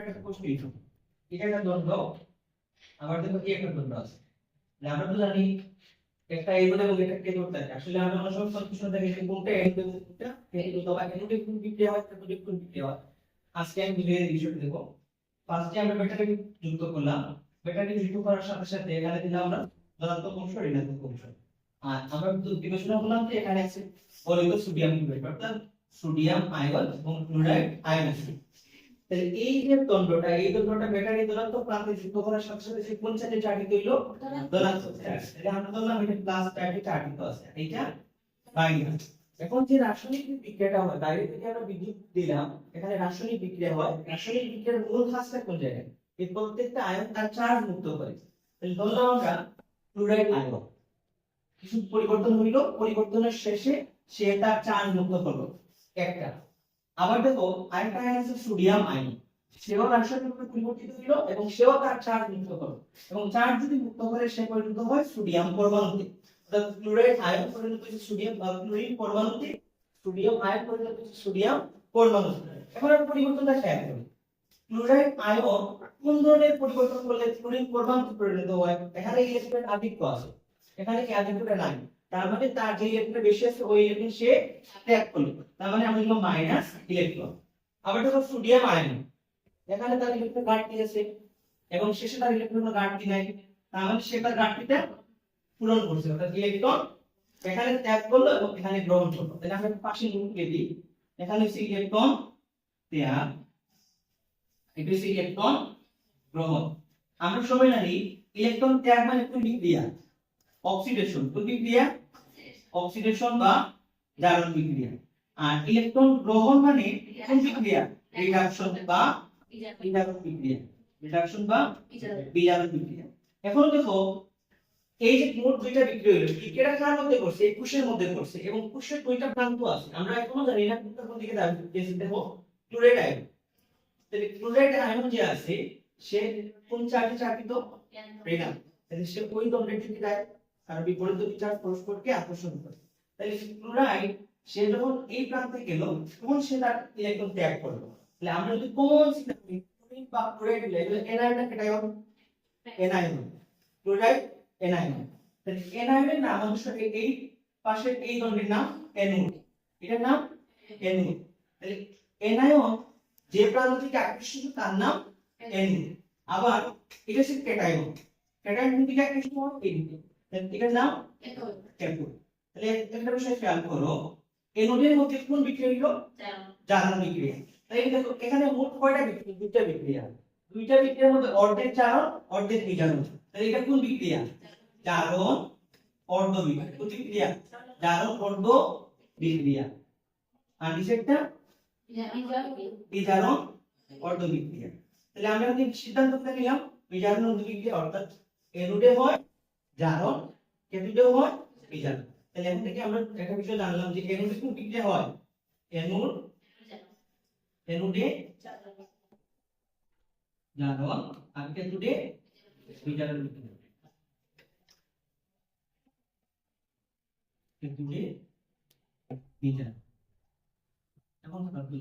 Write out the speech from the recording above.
একটা প্রশ্ন এটা একটা আমার এই একটা আছে। আমরা তো জানি একটা এই বলে বলে একটা। আসলে আমরা এই এই হয় হয় আজকে আমি দিই বিষয়টা দেখো আমরা যুক্ত করলাম। ব্যাটারি যুক্ত করার সাথে সাথে এখানে দিলাম আমরা ধনাত্মক অংশ, ঋণাত্মক অংশ। আর আমরা কিন্তু বিবেচনা করলাম যে এখানে আছে বলতো সোডিয়াম অর্থাৎ সোডিয়াম আয়ন এবং ক্লোরাইড আয়ন আছে। তাহলে এই যে দণ্ডটা এই দণ্ডটা ব্যাটারি ধনাত্মক প্রান্তে যুক্ত করার সাথে সাথে সে কোন সাইডে চার্জিত হইল ধনাত্মক চার্জ তাহলে আমরা ধরলাম এটা প্লাস চার্জে চার্জিত আছে এইটা মাইনাস এখন যে রাসায়নিক বিক্রিয়াটা হয়, বাইরে থেকে আমরা বিদ্যুৎ দিলাম, এখানে রাসায়নিক বিক্রিয়া হয়, রাসায়নিক বিক্রিয়ার মূল কাজটা কোন জায়গায়? এই প্রত্যেকটা আয়ন তার চার্জ মুক্ত করে। তাহলে ধরলাম আমরা ক্লোরাইড আয়ন। কিছু পরিবর্তন হইল, পরিবর্তনের শেষে সে তার চার্জ মুক্ত করল। একটা। আবার দেখো আরেকটা আয়ন আছে সোডিয়াম আয়ন সেও রাসায়নিকভাবে পরিবর্তিত হইল এবং সেও তার চার্জ মুক্ত করল। এবং চার্জ যদি মুক্ত করে, সে পরিণত হয় সোডিয়াম পরমাণুতে। অর্থাৎ ক্লোরাইড আয়ন পরিণত হচ্ছে সোডিয়াম বা ক্লোরিন পরমাণুতে সোডিয়াম আয়ন পরিণত হচ্ছে সোডিয়াম পরমাণুতে এখন আমরা পরিবর্তনটা খেয়াল করি। ক্লোরাইড আয়ন কোন ধরনের পরিবর্তন করলে ক্লোরিন পরমাণুতে পরিণত হয়? এখানে ইলেকট্রন আধিক্য আছে এখানে কি আধিক্যটা নাই তার মানে তার যে ইলেকট্রন বেশি আছে, ওই ইলেকট্রন সে ত্যাগ করল। তার মানে আমরা লিখলাম মাইনাস ইলেকট্রন আবার দেখো সোডিয়াম আয়ন এখানে তার ইলেকট্রন ঘাটতি আছে, এবং শেষে তার ইলেকট্রন ঘাটতি নাই। তার মানে সে তার ঘাটতিটা পূরণ করছে, অর্থাৎ ইলেকট্রন এখানে ত্যাগ করল এবং এখানে গ্রহণ করল। তাহলে আমরা পাশে লিখে দিই। এখানে হচ্ছে ইলেকট্রন ত্যাগ এটা হচ্ছে ইলেকট্রন গ্রহণ। আমরা সবাই জানি ইলেকট্রন ত্যাগ মানে কোন বিক্রিয়া অক্সিডেশন কোন বিক্রিয়া অক্সিডেশন বা জারণ বিক্রিয়া। আর ইলেকট্রন গ্রহণ মানে কোন বিক্রিয়া? রিডাকশন বা বিজারণ বিক্রিয়া। রিডাকশন বা বিজারণ বিক্রিয়া। এখন দেখো, এই যে মোট দুইটা বিক্রিয়া হলো বিক্রিয়াটা কার মধ্যে করছে এই কোষের মধ্যে করছে এবং কোষের দুইটা প্রান্ত আছে। আমরা এখনও জানি না কোনটা কোন দিকে যাবে। দেখো ক্লোরাইড আয়ন তাহলে ক্লোরাইড আয়ন যে আছে, সে কোন চার্জে চাপিত? ঋণাত্মক তাহলে সে ওই দণ্ডের দিকে যায় কারণ বিপরীত দুটি চার্জ পরস্পরকে আকর্ষণ করে। তাহলে ক্লোরাইড সে যখন এই প্রান্তে গেল, তখন সে তার ইলেকট্রন ত্যাগ করল। তাহলে আমরা যদি কোন ক্লোরিন বা ক্লোরাইড এগুলো এনায়ন না ক্যাটায়ন এনায়ন ক্লোরাইড এনায়ন তাহলে এনায়নের নাম অনুসারে এই পাশের এই দণ্ডের নাম অ্যানোড এটার নাম অ্যানোড তাহলে এনায়ন যে প্রান্ত থেকে আকর্ষিত তার নাম অ্যানোড আবার এটা হচ্ছে ক্যাটায়ন ক্যাটায়ন দিকে আকর্ষিত এই এটার নাম তাহলে একটা বিষয় খেয়াল করো অ্যানোডের মধ্যে কোন বিক্রিয়া জারণ বিক্রিয়া তাই দেখো এখানে মোট কয়টা বিক্রিয়া দুইটা বিক্রিয়া দুইটা বিক্রিয়ার মধ্যে অর্ধেক জারণ অর্ধেক বিজারণ তাহলে এটা কোন বিক্রিয়া জারণ অর্ধ বিক্রিয়া কোন বিক্রিয়া জারণ অর্ধ বিক্রিয়া আর নিচেরটা বিজারণ অর্ধ বিক্রিয়া তাহলে আমরা সিদ্ধান্ত নিলাম বিজারণ অর্ধ বিক্রিয়া অর্থাৎ এনুডে হয় জারণ ক্যাথোডে হয় বিজারণ তাহলে এখন থেকে আমরা একটা বিষয় জানলাম যে এনুডে কোন বিক্রিয়া হয় এনুড এনুডে জারণ আর ক্যাথোডে বিজারণ ক্যাথোডে বিজারণ এখন কথা বলি